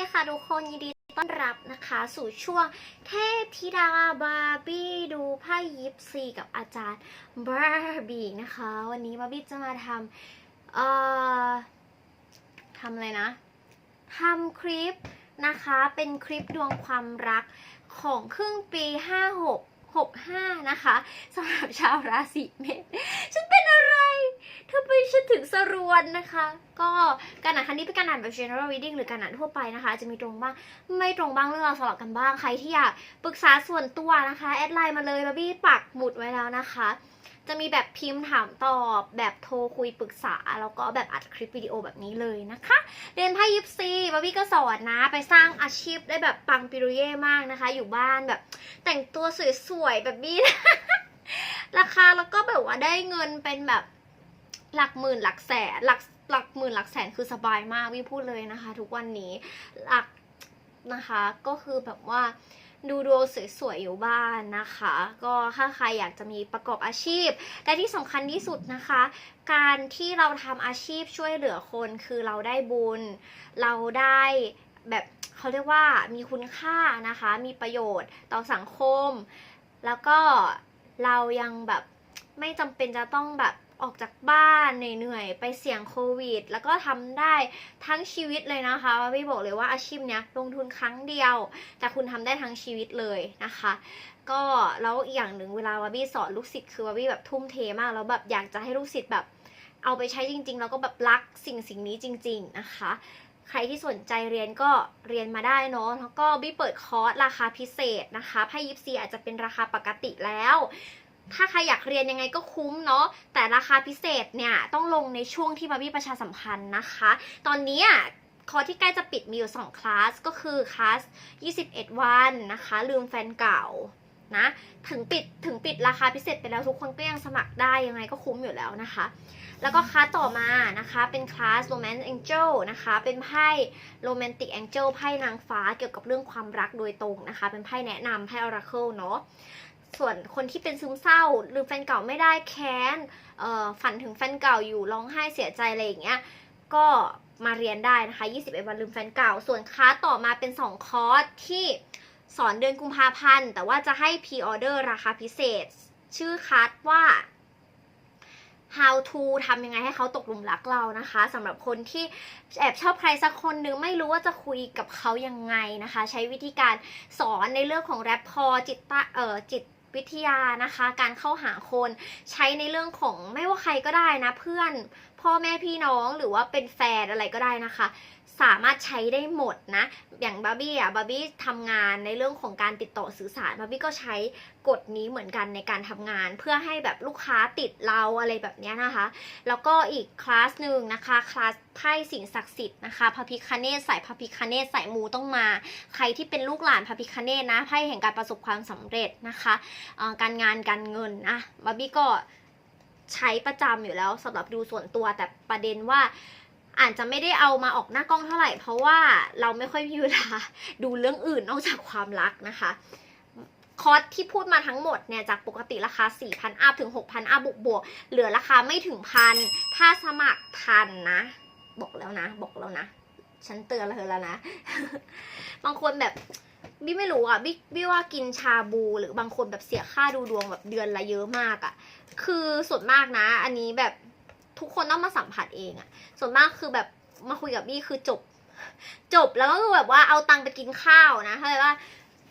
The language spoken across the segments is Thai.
ดีค่ะทุกคนยินดีต้อนรับนะคะ สู่ช่วงเทพธิดาบาร์บี้ดูไพ่ยิปซีกับอาจารย์บาร์บี้นะคะ วันนี้บาร์บี้จะมาทำเอ่อทำอะไรนะทำคลิปนะคะเป็นคลิปดวงความรักของครึ่งปี 56 65 นะคะสำหรับชาวราศีเมษฉันเป็นอะไรทำไมฉันถึงสรวนนะคะ ก็การอ่านครั้งนี้เป็นการอ่านแบบ general reading หรือการอ่านทั่วไปนะคะ จะมีตรงบ้างไม่ตรงบ้างเรื่องราสลับกันบ้างใครที่อยากปรึกษาส่วนตัวนะคะ แอดไลน์มาเลยบาบี้ปักหมุดไว้แล้วนะคะ จะมีแบบพิมพ์ถามตอบแบบโทรคุยปรึกษา แล้วก็แบบอัดคลิปวิดีโอแบบนี้เลยนะคะ เรียนไพ่ยิปซีบาร์บี้ก็สอนนะ ไปสร้างอาชีพได้แบบปังปิรุเย่มากนะคะ อยู่บ้านแบบแต่งตัวสวยๆแบบนี้ราคาแล้วก็แบบว่าได้เงินเป็นแบบหลักหมื่นหลักแสนหลักหลักหมื่นหลักแสนคือสบายมากวิพูดเลยนะคะ ทุกวันนี้หลักนะคะก็คือแบบว่า ดูดวงสวยๆอยู่บ้านนะคะ ก็ถ้าใครอยากจะมีประกอบอาชีพ และที่สำคัญที่สุดนะคะ การที่เราทำอาชีพช่วยเหลือคนคือเราได้บุญ เราได้แบบเขาเรียกว่ามีคุณค่านะคะ มีประโยชน์ต่อสังคม แล้วก็เรายังแบบไม่จำเป็นจะต้องแบบ ออกจากบ้านเหนื่อยๆไปเสี่ยงโควิด แล้วก็ทำได้ทั้งชีวิตเลยนะคะพี่บอกเลยว่าอาชีพเนี้ยลงทุนครั้งเดียว แต่คุณทำได้ทั้งชีวิตเลยนะคะ ก็แล้วอีกอย่างหนึ่งเวลาวาบี้สอนลูกศิษย์คือวาบี้แบบทุ่มเทมากแล้วแบบอยากจะให้ลูกศิษย์แบบเอาไปใช้จริงๆ แล้วก็แบบรักสิ่งสิ่งนี้จริง ๆนะคะใครที่สนใจเรียนก็เรียนมาได้เนาะ แล้วก็บี้เปิดคอร์สราคาพิเศษนะคะไพ่ยิปซีอาจจะเป็นราคาปกติแล้ว ถ้าใครอยากเรียนยังไงก็คุ้มเนาะแต่ราคาพิเศษเนี่ยต้องลงในช่วงที่บาร์บี้ประชาสัมพันธ์นะคะ ตอนนี้อะคอที่ใกล้จะปิดมีอยู่ 2 คลาส ก็คือคลาส 21 วันนะคะ ลืมแฟนเก่านะถึงปิดถึงปิดราคาพิเศษไปแล้วทุกคนก็ยังสมัครได้ยังไงก็คุ้มอยู่แล้วนะคะ แล้วก็คลาสต่อมานะคะเป็นคลาส Romance Angel นะคะ เป็นไพ่ Romantic Angel ไพ่นางฟ้าเกี่ยวกับเรื่องความรักโดยตรงนะคะ เป็นไพ่แนะนำไพ่ Oracle เนาะ ส่วนคนที่เป็นซึมเศร้าหรือแฟนเก่าไม่ได้แค้นฝันถึงแฟนเก่าอยู่ร้องไห้เสียใจอะไรอย่างเงี้ยก็มาเรียนได้นะคะ21วันลืมแฟนเก่า ส่วนคลาสต่อมาเป็น 2 คอร์สที่สอนเดือนกุมภาพันธ์ แต่ว่าจะให้พ r ออเดอร์ราคาพิเศษ ชื่อคลาสว่า how to ทำยังไงให้เขาตกหลุมรักเรานะคะสำหรับคนที่แอบชอบใครสักคนหนึ่งไม่รู้ว่าจะคุยกับเขายังไงนะคะ ใช้วิธีการสอนในเรื่องของแรปพอจิตตะเอ่อจิต วิทยานะคะ การเข้าหาคนใช้ในเรื่องของไม่ว่าใครก็ได้นะเพื่อน พ่อแม่พี่น้องหรือว่าเป็นแฟนอะไรก็ได้นะคะ สามารถใช้ได้หมดนะ อย่างบาร์บี้อะบาร์บี้ทำงานในเรื่องของการติดต่อสื่อสารบาร์บี้ก็ใช้กฎนี้เหมือนกันในการทำงาน เพื่อให้แบบลูกค้าติดเราอะไรแบบนี้นะคะ แล้วก็อีกคลาสหนึ่งนะคะคลาสไพ่สิ่งศักดิ์สิทธิ์นะคะพระพิคเนศสายพระพิคเนศสายมูต้องมา ใครที่เป็นลูกหลานพระพิคเนศนะไพ่แห่งการประสบความสำเร็จนะคะการงานการเงินนะบาร์บี้ก็ ใช้ประจำอยู่แล้วสำหรับดูส่วนตัวแต่ประเด็นว่าอาจจะไม่ได้เอามาออกหน้ากล้องเท่าไหร่ เพราะว่าเราไม่ค่อยมีเวลาดูเรื่องอื่นนอกจากความรักนะคะ คอสที่พูดมาทั้งหมดเนี่ยจากปกติราคา 4,000 อัพถึง 6,000 อัพบวกบวกๆเหลือราคาไม่ถึงพันถ้าสมัครทันนะ บอกแล้วนะ บอกแล้วนะ ฉันเตือนเธอแล้วนะ บางคนแบบ บี้ไม่รู้อะบี้บี้ว่ากินชาบูหรือบางคนแบบเสียค่าดูดวงแบบเดือนละเยอะมากอะ คือส่วนมากนะ อันนี้แบบทุกคนต้องมาสัมผัสเองอะ ส่วนมากคือแบบมาคุยกับบี้คือจบ จบแล้วก็คือแบบว่าเอาตังค์ไปกินข้าวนะเข้าใจว่า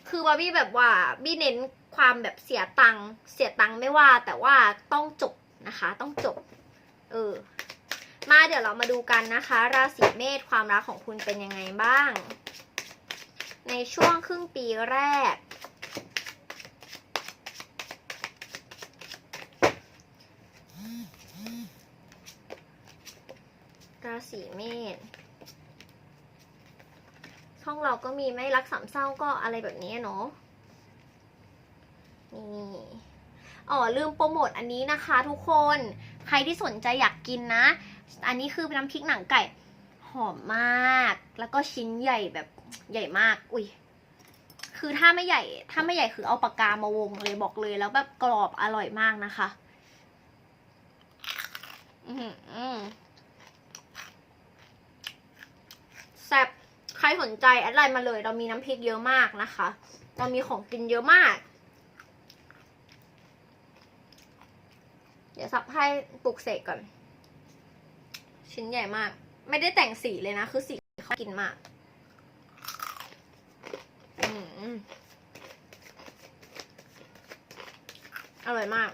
คือว่าบี้แบบว่าบี้เน้นความแบบเสียตังค์เสียตังค์ไม่ว่า แต่ว่าต้องจบนะคะ ต้องจบ เออ มาเดี๋ยวเรามาดูกันนะคะ ราศีเมษความรักของคุณเป็นยังไงบ้าง ในช่วงครึ่งปีแรก ราศีเมษช่องเราก็มีไม่รักสามเศร้าก็อะไรแบบนี้เนาะนี่อ๋อลืมโปรโมทอันนี้นะคะทุกคน ใครที่สนใจอยากกินนะ อันนี้คือน้ำพริกหนังไก่หอมมาก แล้วก็ชิ้นใหญ่แบบ ใหญ่มาก อุ้ยคือถ้าไม่ใหญ่ถ้าไม่ใหญ่คือเอาปากกามาวงเลยบอกเลยแล้วแบบกรอบอร่อยมากนะคะอือหือแซ่บใครสนใจแอดไลน์มาเลย เรามีน้ำพริกเยอะมากนะคะ เรามีของกินเยอะมาก เดี๋ยวสับให้ปลุกเสกก่อน ชิ้นใหญ่มาก ไม่ได้แต่งสีเลยนะ คือสีเขากินมาก อร่อยมาก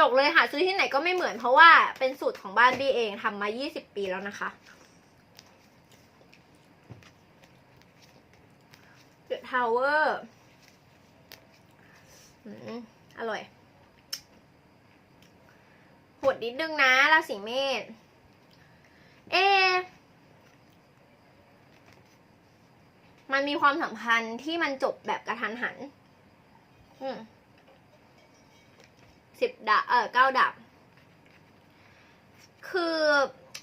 บอกเลยหาซื้อที่ไหนก็ไม่เหมือนเพราะว่าเป็นสูตรของบ้านบี้เองทำมา 20 ปีแล้วนะคะเดอะทาวเวอร์อร่อยหดนิดนึงนะราศีเมษ เอะ มันมีความสัมพันธ์ที่มันจบแบบกระทันหัน อืมสิบดาบเออเก้าดาบคือ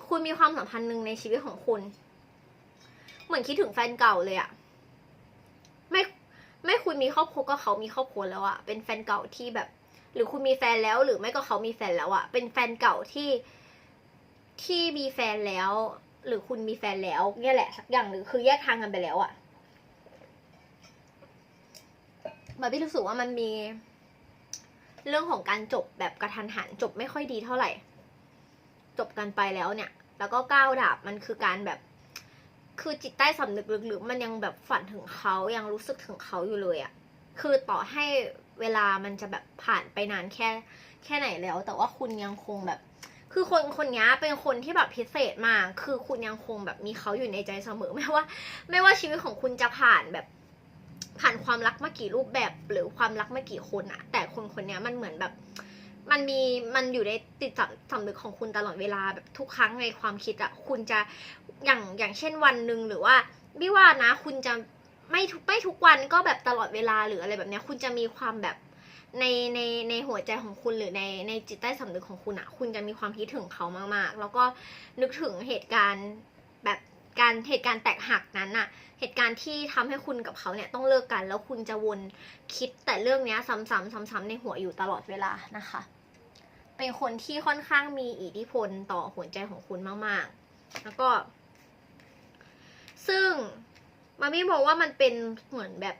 คุณมีความสัมพันธ์หนึ่งในชีวิตของคุณ เหมือนคิดถึงแฟนเก่าเลยอะไม่ไม่คุณมีครอบครัวก็เขามีครอบครัวแล้วอะเป็นแฟนเก่าที่แบบ หรือคุณมีแฟนแล้ว หรือไม่ก็เขามีแฟนแล้วอะเป็นแฟนเก่าที่ที่มีแฟนแล้ว หรือคุณมีแฟนแล้วเนี่ยแหละสักอย่างหรือคือแยกทางกันไปแล้วอะ บาร์บี้รู้สึกว่ามันมี เรื่องของการจบแบบกระทันหันจบไม่ค่อยดีเท่าไหร่ จบกันไปแล้วเนี่ย แล้วก็ก้าวดาบมันคือการแบบ คือจิตใต้สำนึกลึกๆมันยังแบบฝันถึงเขายังรู้สึกถึงเขาอยู่เลยอะ่ะคือต่อให้เวลามันจะแบบผ่านไปนานแค่ แค่ไหนแล้ว แต่ว่าคุณยังคงแบบ คือคนคนนี้เป็นคนที่แบบพิเศษมาก คือคุณยังคงแบบมีเขาอยู่ในใจเสมอไม่ว่า ไม่ว่าชีวิตของคุณจะผ่านแบบ ผ่านความรักมากี่รูปแบบหรือความรักมากี่คนอะแต่คนคนนี้มันเหมือนแบบ มันมีมันอยู่ในติดสำสำนึกของคุณตลอดเวลาแบบทุกครั้งในความคิดอะคุณจะอย่างอย่างเช่นวันหนึ่งหรือว่าพี่ว่านะ คุณจะไม่ทุกไม่ทุกวันก็แบบตลอดเวลาหรืออะไรแบบนี้คุณจะมีความแบบในในในหัวใจของคุณหรือในในจิตใต้สำนึกของคุณอะคุณจะมีความคิดถึงเขามากๆ แล้วก็นึกถึงเหตุการณ์แบบ การเหตุการณ์แตกหักนั้นอะเหตุการณ์ที่ทำให้คุณกับเขาเนี่ยต้องเลิกกัน แล้วคุณจะวนคิดแต่เรื่องเนี้ยซ้ำๆซ้ำๆในหัวอยู่ตลอดเวลานะคะ เป็นคนที่ค่อนข้างมีอิทธิพลต่อหัวใจของคุณมากๆ แล้วก็ ซึ่งมามี่บอกว่ามันเป็นเหมือนแบบ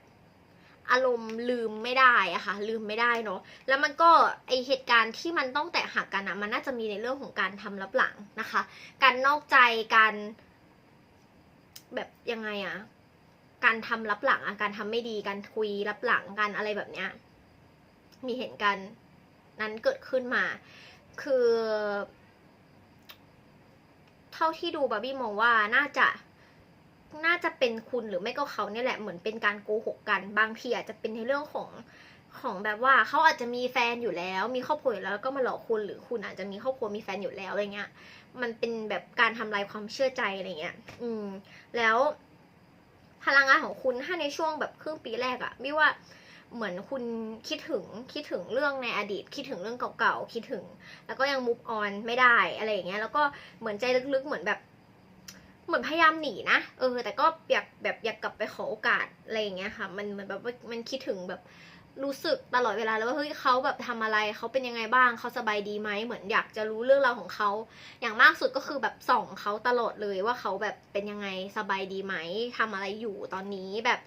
อารมณ์ลืมไม่ได้อะค่ะลืมไม่ได้เนาะแล้วมันก็ไอเหตุการณ์ที่มันต้องแตกหักกันอะมันน่าจะมีในเรื่องของการทำรับหลังนะคะ การนอกใจการ แบบยังไงอะการทำรับหลังอะการทำไม่ดีการคุยรับหลังกันอะไรแบบเนี้ยมีเห็นกันนั้นเกิดขึ้นมา คือ เท่าที่ดูบาร์บี้มองว่าน่าจะน่าจะเป็นคุณหรือไม่ก็เขาเนี่ยแหละเหมือนเป็นการโกหกกัน บางทีอาจจะเป็นในเรื่องของ ของแบบว่าเขาอาจจะมีแฟนอยู่แล้ว มีครอบครัวอยู่แล้วแล้วก็มาหลอกคุณหรือคุณอาจจะมีครอบครัวมีแฟนอยู่แล้วอะไรเงี้ย มันเป็นแบบการทำลายความเชื่อใจอะไรเงี้ย อืม แล้ว พลังงานของคุณถ้าในช่วงแบบครึ่งปีแรกอะไม่ว่าเหมือนคุณคิดถึงคิดถึงเรื่องในอดีต คิดถึงเรื่องเก่าๆคิดถึง แล้วก็ยัง move on ไม่ได้อะไรอย่างเงี้ยแล้วก็เหมือนใจลึกๆเหมือนแบบ เหมือนพยายามหนีนะเออ แต่ก็อยากแบบอยากกลับไปขอโอกาสอะไรอย่างเงี้ยค่ะ มันเหมือนแบบว่ามันคิดถึงแบบ รู้สึกตลอดเวลาแล้วว่าเฮ้ยเขาแบบทำอะไรเขาเป็นยังไงบ้างเขาสบายดีไหมเหมือนอยากจะรู้เรื่องราวของเขาอย่างมากสุดก็คือแบบส่องเขาตลอดเลยว่าเขาแบบเป็นยังไงสบายดีไหมทำอะไรอยู่ตอนนี้แบบ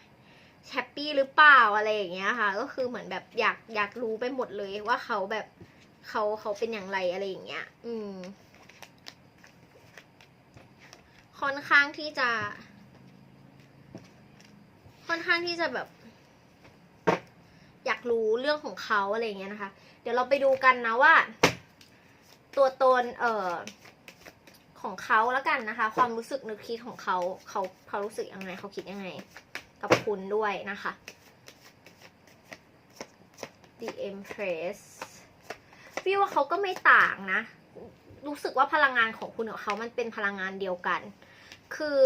แฮปปี้หรือเปล่าอะไรอย่างเงี้ยค่ะ ก็คือเหมือนแบบอยากอยากรู้ไปหมดเลยว่าเขาแบบเขาเขาเป็นอย่างไรอะไรอย่างเงี้ย อืม ค่อนข้างที่จะ ค่อนข้างที่จะแบบ อยากรู้เรื่องของเขาอะไรเงี้ยนะคะ เดี๋ยวเราไปดูกันนะว่า ตัวตนเอ่อของเขาแล้วกันนะคะ ความรู้สึกนึกคิดของเขาเขาเขารู้สึกยังไงเขาคิดยังไง กับคุณด้วยนะคะ The Empress พี่ว่าเขาก็ไม่ต่างนะ รู้สึกว่าพลังงานของคุณกับเขามันเป็นพลังงานเดียวกัน คือ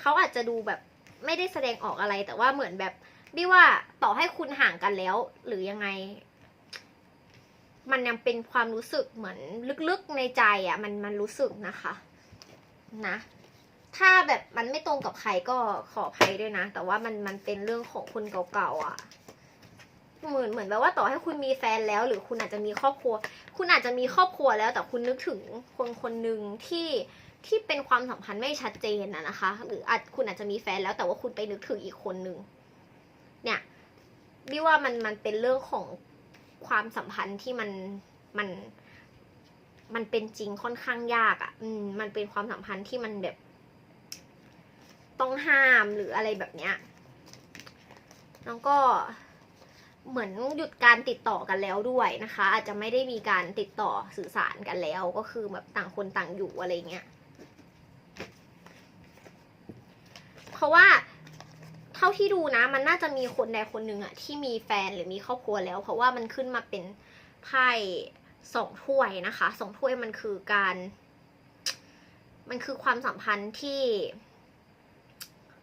เขาอาจจะดูแบบไม่ได้แสดงออกอะไรแต่ว่าเหมือนแบบ พี่ว่าต่อให้คุณห่างกันแล้ว หรือยังไง มันยังเป็นความรู้สึกเหมือนลึกๆในใจอะ่ะ มันมันรู้สึกนะคะ นะถ้าแบบมันไม่ตรงกับใครก็ขออภัยด้วยนะ แต่ว่ามันมันเป็นเรื่องของคนเก่าๆอะ่ะเหมือนเหมือนแบบว่าต่อให้คุณมีแฟนแล้ว หรือคุณอาจจะมีครอบครัว คุณอาจจะมีครอบครัวแล้ว แต่คุณนึกถึงคนคนหนึ่งที่ที่เป็นความสัมพันธ์ไม่ชัดเจนนะนะคะ หรืออาจคุณอาจจะมีแฟนแล้วแต่ว่าคุณไปนึกถึงอีกคนหนึ่ง เนี่ยพี่ว่ามันมันเป็นเรื่องของความสัมพันธ์ที่มันมันมันเป็นจริงค่อนข้างยากอะ่ะ อืม มันเป็นความสัมพันธ์ที่มันแบบ ต้องห้ามหรืออะไรแบบเนี้ย แล้วก็เหมือนหยุดการติดต่อกันแล้วด้วยนะคะ อาจจะไม่ได้มีการติดต่อสื่อสารกันแล้ว ก็คือแบบต่างคนต่างอยู่อะไรเงี้ย เพราะว่า ท่าที่ดูนะ มันน่าจะมีคนใดคนหนึ่งอะที่มีแฟนหรือมีครอบครัวแล้ว เพราะว่ามันขึ้นมาเป็นไพ่สองถ้วยนะคะสองถ้วยมันคือการ มันคือความสัมพันธ์ที่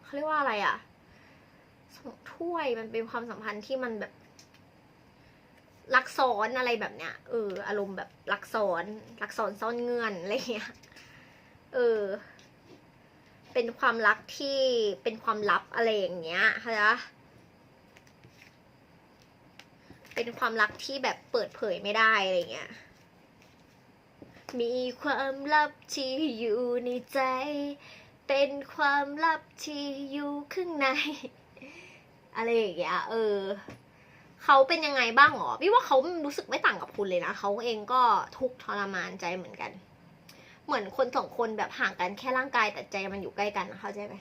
เขาเรียกว่าอะไรอะสองถ้วยมันเป็นความสัมพันธ์ที่มันแบบรักซ้อนอะไรแบบเนี้ยเอออารมณ์แบบรักซ้อนรักซ้อนซ่อนเงื่อนอะไรเงี้ยเออ เป็นความรักที่เป็นความลับอะไรอย่างเงี้ยเข้าใจปะเป็นความรักที่แบบเปิดเผยไม่ได้อะไรเงี้ย มีความลับที่อยู่ในใจ เป็นความลับที่อยู่ข้างใน อะไรอย่างเงี้ย เออ เขาเป็นยังไงบ้างหรอพี่ว่าเขารู้สึกไม่ต่างกับคุณเลยนะ เขาเองก็ทุกทรมานใจเหมือนกัน เหมือนคนสองคนแบบห่างกันแค่ร่างกายแต่ใจมันอยู่ใกล้กันนะเข้าใจไหม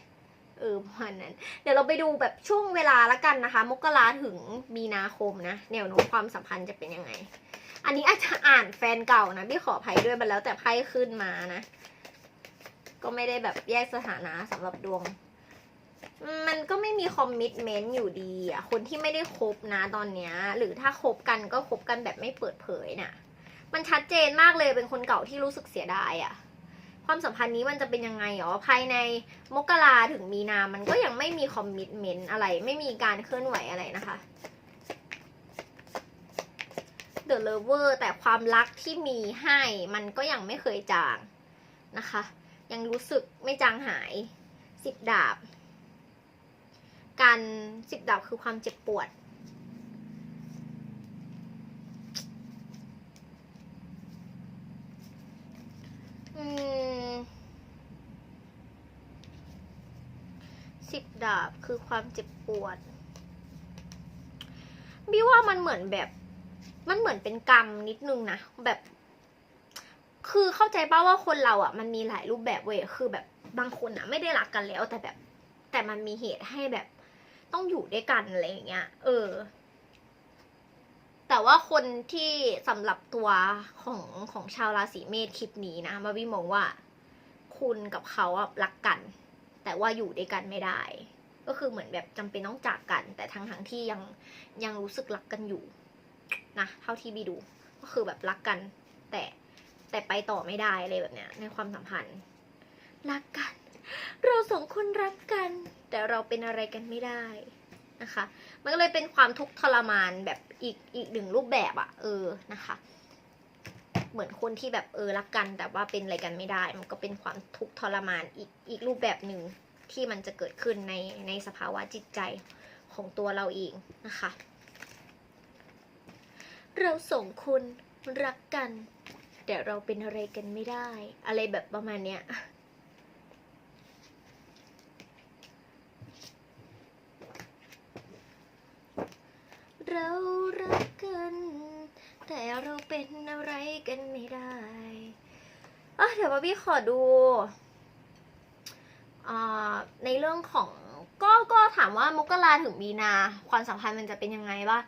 เออประมาณนั้น เดี๋ยวเราไปดูแบบช่วงเวลาละกันนะคะ มกราถึงมีนาคมนะแนวโน้มความสัมพันธ์จะเป็นยังไง อันนี้อาจจะอ่านแฟนเก่านะพี่ขออภัยด้วยมันแล้วแต่ไพ่ขึ้นมานะ ก็ไม่ได้แบบแยกสถานะสำหรับดวง มันก็ไม่มีคอมมิชเมนต์อยู่ดีอะคนที่ไม่ได้คบนะตอนเนี้ย หรือถ้าคบกันก็คบกันแบบไม่เปิดเผยน่ะ มันชัดเจนมากเลยเป็นคนเก่าที่รู้สึกเสียดายอะความสัมพันธ์นี้มันจะเป็นยังไงหรอภายในมกราถึงมีนา มันก็ยังไม่มีคอมมิชเมนต์อะไร ไม่มีการเคลื่อนไหวอะไรนะคะ The Lover แต่ความรักที่มีให้มันก็ยังไม่เคยจางนะคะ ยังรู้สึกไม่จางหายสิบดาบ การสิบดาบคือความเจ็บปวด อืมสิบดาบ คือความเจ็บปวดบี้ว่ามันเหมือนแบบ มันเหมือนเป็นกรรมนิดนึงนะแบบ คือเข้าใจป่าว่าคนเราอะ มันมีหลายรูปแบบเว้ยคือแบบบางคนอะ ไม่ได้รักกันแล้ว แต่แบบ แต่มันมีเหตุให้แบบ ต้องอยู่ด้วยกันอะไรอย่างเงี้ย เออ แต่ว่าคนที่สำหรับตัวของของชาวราศีเมษคลิปนี้นะมาวิมองว่า คุณกับเขาอะรักกัน แต่ว่าอยู่ด้วยกันไม่ได้ ก็คือเหมือนแบบจำเป็นต้องจากกัน แต่ทั้งทั้งที่ยังยังรู้สึกรักกันอยู่นะเท่าที่บีดู ก็คือแบบรักกัน แต่แต่ไปต่อไม่ได้อะไรแบบเนี้ยในความสัมพันธ์รักกัน เราสองคนรักกัน แต่เราเป็นอะไรกันไม่ได้นะคะ มันก็เลยเป็นความทุกข์ทรมานแบบอีกอีกหนึ่งรูปแบบอะเออนะคะ เหมือนคนที่แบบเออรักกัน แต่ว่าเป็นอะไรกันไม่ได้ มันก็เป็นความทุกข์ทรมานอีกอีกรูปแบบหนึ่ง ที่มันจะเกิดขึ้นในในสภาวะจิตใจของตัวเราเองนะคะ เราสองคนรักกัน แต่เราเป็นอะไรกันไม่ได้ อะไรแบบประมาณเนี้ยเรารักกัน แต่เราเป็นอะไรกันไม่ได้อะเดี๋ยวบาร์บี้ขอดู ในเรื่องของก็ก็ถามว่ามกราถึงมีนาความสัมพันธ์มันจะเป็นยังไงบ้าง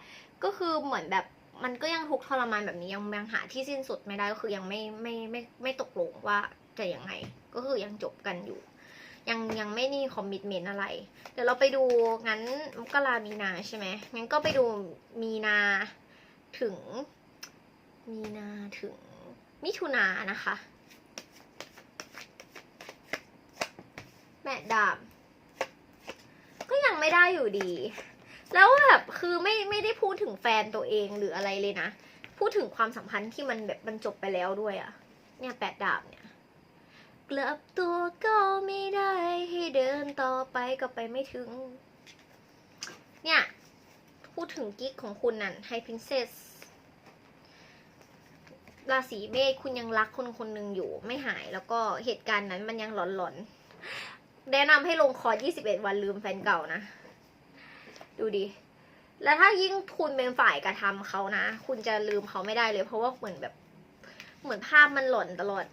ก็คือเหมือนแบบมันก็ยังทุกทรมานแบบนี้ยังยังหาที่สิ้นสุดไม่ได้ก็คือยังไม่ไม่ไม่ไม่ตกลงว่าจะยังไง ก็คือยังจบกันอยู่ ยังยังไม่นี่คอมมิชเมนต์อะไร เดี๋ยวเราไปดูงั้นมกรามีนาใช่ไหมงั้นก็ไปดูมีนาถึง มีนาถึงมิถุนานะคะ แม่ดาบ ก็ยังไม่ได้อยู่ดี แล้วแบบคือไม่ไม่ได้พูดถึงแฟนตัวเองหรืออะไรเลยนะ พูดถึงความสัมพันธ์ที่มันแบบมันจบไปแล้วด้วยอะเนี่ยแปดดาบเนี่ยกลับตัวก็ไม่ได้ให้เดินต่อไปก็ไปไม่ถึง เนี่ยพูดถึงกิ๊กของคุณนั่นไฮพินเซสราศีเมษคุณยังรักคนคนหนึ่งอยู่ไม่หาย แล้วก็เหตุการณ์นั้นมันยังหลอนๆ แนะนำให้ลงคอร์ส21 วันลืมแฟนเก่านะ ดูดิ แล้วถ้ายิ่งคุณเป็นฝ่ายกระทำเขานะ คุณจะลืมเขาไม่ได้เลย เพราะว่าเหมือนแบบ เหมือนภาพมันหล่นตลอด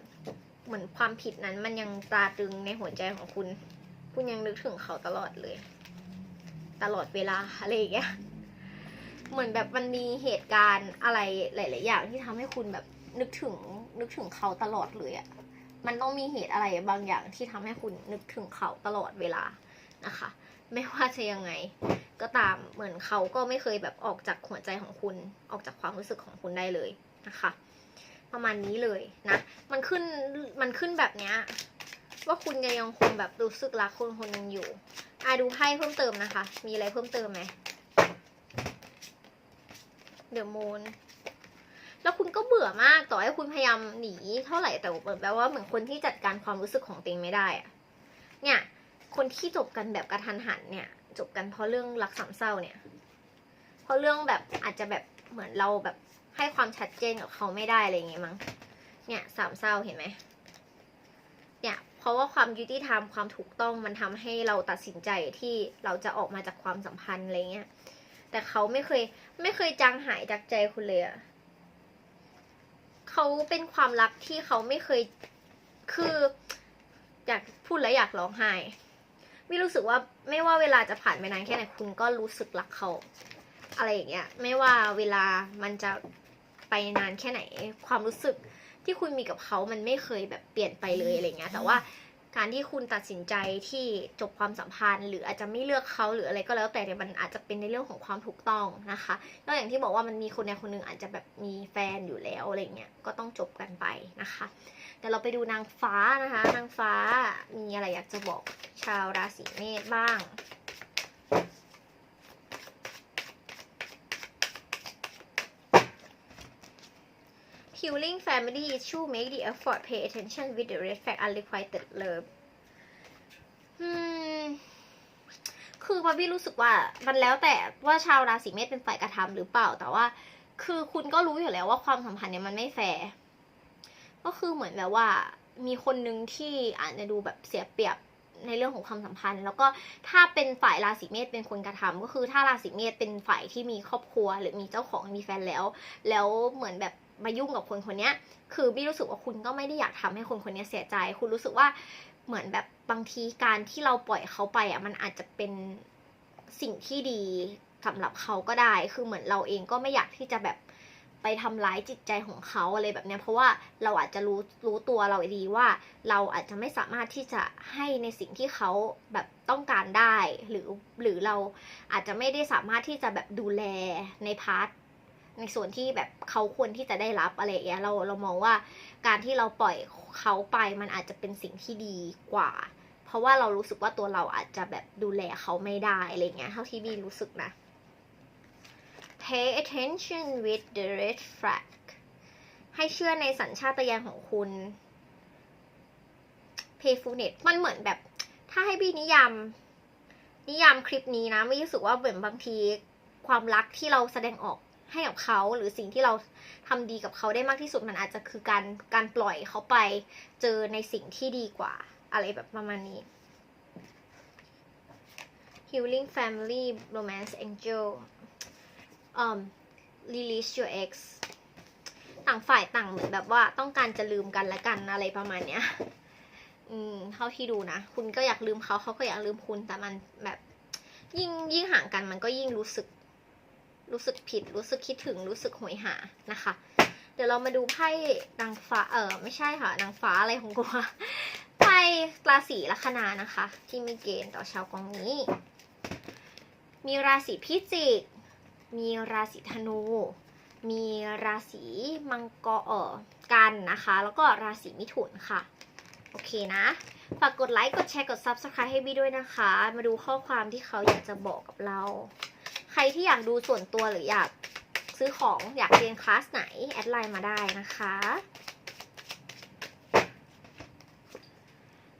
เหมือนความผิดนั้นมันยังตราตรึงในหัวใจของคุณ คุณยังนึกถึงเขาตลอดเลย ตลอดเวลาอะไรอย่างเงี้ย เหมือนแบบมันมีเหตุการณ์อะไรหลาย ๆ อย่างที่ทำให้คุณแบบนึกถึงนึกถึงเขาตลอดเลยอะ่ะ มันต้องมีเหตุอะไรบางอย่างที่ทำให้คุณนึกถึงเขาตลอดเวลานะคะ ไม่ว่าจะยังไง ก็ตามเหมือนเขาก็ไม่เคยแบบออกจากหัวใจของคุณ ออกจากความรู้สึกของคุณได้เลยนะคะ ประมาณนี้เลยนะ มันขึ้นมันขึ้นแบบเนี้ยว่าคุณยังยังคงแบบรู้สึกรักคนคนนึงอยู่อะดูไพ่เพิ่มเติมนะคะ มีอะไรเพิ่มเติมไหมเดอะมูน แล้วคุณก็เบื่อมากต่อให้คุณพยายามหนีเท่าไหร่แต่เหมือนแบบว่าเหมือนคนที่จัดการความรู้สึกของตัวเองไม่ได้อะเนี่ยคนที่จบกันแบบกระทันหันเนี่ย จบกันเพราะเรื่องรักสามเศร้าเนี่ย เพราะเรื่องแบบอาจจะแบบเหมือนเราแบบให้ความชัดเจนกับเขาไม่ได้อะไรอย่างเงี้ยมั้งเนี่ยสามเศร้าเห็นไหมเนี่ยเพราะว่าความยุติธรรมความถูกต้องมันทำให้เราตัดสินใจที่เราจะออกมาจากความสัมพันธ์อะไรเงี้ยแต่เขาไม่เคยไม่เคยจางหายจากใจคุณเลยอะ เขาเป็นความรักที่เขาไม่เคยคืออยากพูดแล้วอยากร้องไห้ไม่รู้สึกว่าไม่ว่าเวลาจะผ่านไปนานแค่ไหนคุณก็รู้สึกรักเขา อะไรอย่างเงี้ยไม่ว่าเวลามันจะไปนานแค่ไหน ความรู้สึกที่คุณมีกับเขามันไม่เคยแบบเปลี่ยนไปเลยอะไรเงี้ยแต่ว่า การที่คุณตัดสินใจที่จบความสัมพันธ์ หรืออาจจะไม่เลือกเขาหรืออะไรก็แล้วแต่เนี่ยมันอาจจะเป็นในเรื่องของความถูกต้องนะคะก็อย่างที่บอกว่ามันมีคนในคนหนึ่งอาจจะแบบมีแฟนอยู่แล้วอะไรเงี้ยก็ต้องจบกันไปนะคะเดี๋ยวเราไปดูนางฟ้านะคะ นางฟ้ามีอะไรอยากจะบอกชาวราศีเมษบ้าง Healing family issue make the effort pay attention with the red flag unrequited love คือบาร์บี้รู้สึกว่ามันแล้วแต่ว่าชาวราศีเมษเป็นฝ่ายกระทำหรือเปล่า แต่ว่า คือคุณก็รู้อยู่แล้วว่าความสัมพันธ์เนี่ยมันไม่แฟร์ ก็คือเหมือนแบบว่า มีคนหนึ่งที่อาจจะดูแบบเสียเปรียบในเรื่องของความสัมพันธ์ แล้วก็ถ้าเป็นฝ่ายราศีเมษเป็นคนกระทำก็คือถ้าราศีเมษเป็นฝ่ายที่มีครอบครัว หรือมีเจ้าของมีแฟนแล้ว แล้วเหมือนแบบ มายุ่งกับคนคนนี้คือบี้รู้สึกว่าคุณก็ไม่ได้อยากทำให้คนคนนี้เสียใจ คุณรู้สึกว่าเหมือนแบบบางทีการที่เราปล่อยเขาไปอะมันอาจจะเป็นสิ่งที่ดีสำหรับเขาก็ได้ คือเหมือนเราเองก็ไม่อยากที่จะแบบไปทำร้ายจิตใจของเขาอะไรแบบเนี้ยเพราะว่าเราอาจจะรู้รู้ตัวเราดีว่า เราอาจจะไม่สามารถที่จะให้ในสิ่งที่เขาแบบต้องการได้ หรือหรือเราอาจจะไม่ได้สามารถที่จะแบบดูแลในพาร์ท ในส่วนที่แบบเขาควรที่จะได้รับอะไรอย่างเงี้ยเราเรามองว่าการที่เราปล่อยเขาไปมันอาจจะเป็นสิ่งที่ดีกว่า เพราะว่าเรารู้สึกว่าตัวเราอาจจะแบบดูแลเขาไม่ได้อะไรเงี้ยเท่าที่บีรู้สึกนะ pay attention with the red flag ให้เชื่อในสัญชาตญาณของคุณ payfulness มันเหมือนแบบ ถ้าให้บีนิยาม นิยามคลิปนี้นะไม่รู้สึกว่าเหมือนบางทีความรักที่เราแสดงออก ให้กับเขาหรือสิ่งที่เราทำดีกับเขาได้มากที่สุดมันอาจจะคือการการปล่อยเขาไปเจอในสิ่งที่ดีกว่า อะไรแบบประมาณนี้ Healing Family Romance Angel um release your ex ต่างฝ่ายต่างเหมือนแบบว่าต้องการจะลืมกันและกันอะไรประมาณเนี้ย อืมเท่าที่ดูนะ คุณก็อยากลืมเขาเขาก็อยากลืมคุณแต่มันแบบ ยิ่งยิ่งห่างกันมันก็ยิ่งรู้สึก รู้สึกผิด รู้สึกคิดถึง รู้สึกหวยหานะคะ เดี๋ยวเรามาดูไพ่นางฟ้า เออไม่ใช่ค่ะนางฟ้าอะไรของกูไพ่ราศีลัคนานะคะ ที่มีเกณฑ์ต่อชาวกองนี้ มีราศีพิจิก มีราศีธนู มีราศีมังกรเออกันนะคะ แล้วก็ราศีมิถุนค่ะ โอเคนะฝากกดไลค์ กดแชร์ กด Subscribe ให้บี้ด้วยนะคะ มาดูข้อความที่เขาอยากจะบอกกับเรา ครที่อยากดูส่วนตัวหรืออยากซื้อของอยากเรียนคลาสไหน แอดไลน์มาได้นะคะ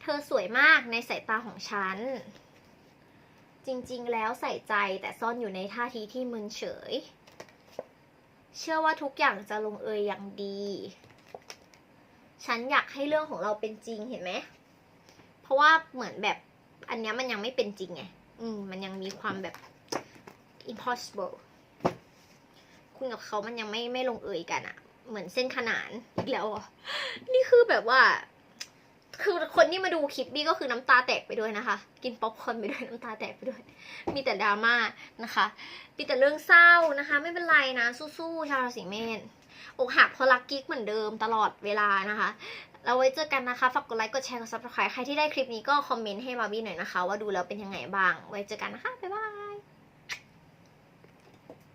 เธอสวยมากในสายตาของฉัน จริงๆ แล้วใส่ใจแต่ซ่อนอยู่ในท่าทีที่มึนเฉย เชื่อว่าทุกอย่างจะลงเอยอย่างดี ฉันอยากให้เรื่องของเราเป็นจริงเห็นไหม เพราะว่าเหมือนแบบอันนี้มันยังไม่เป็นจริงไง อืม มันยังมีความแบบ impossible คุณกับเขามันยังไม่ไม่ลงเอยกันอะเหมือนเส้นขนานอีกแล้วอะนี่คือแบบว่า คือคนที่มาดูคลิปบี้ก็คือน้ำตาแตกไปด้วยนะคะ กินป๊อปคอร์นไปด้วยน้ำตาแตกไปด้วย มีแต่ดราม่านะคะมีแต่เรื่องเศร้านะคะ ไม่เป็นไรนะ สู้ๆชาวราศีเมษอกหักเพราะรักกิ๊กเหมือนเดิมตลอดเวลานะคะ เราไว้เจอกันนะคะ ฝากกดไลค์ กดแชร์ กด subscribe ใครที่ได้คลิปนี้ก็คอมเมนต์ให้บาร์บี้หน่อยนะคะ ว่าดูแล้วเป็นยังไงบ้าง ไว้เจอกันนะคะ บ๊ายบาย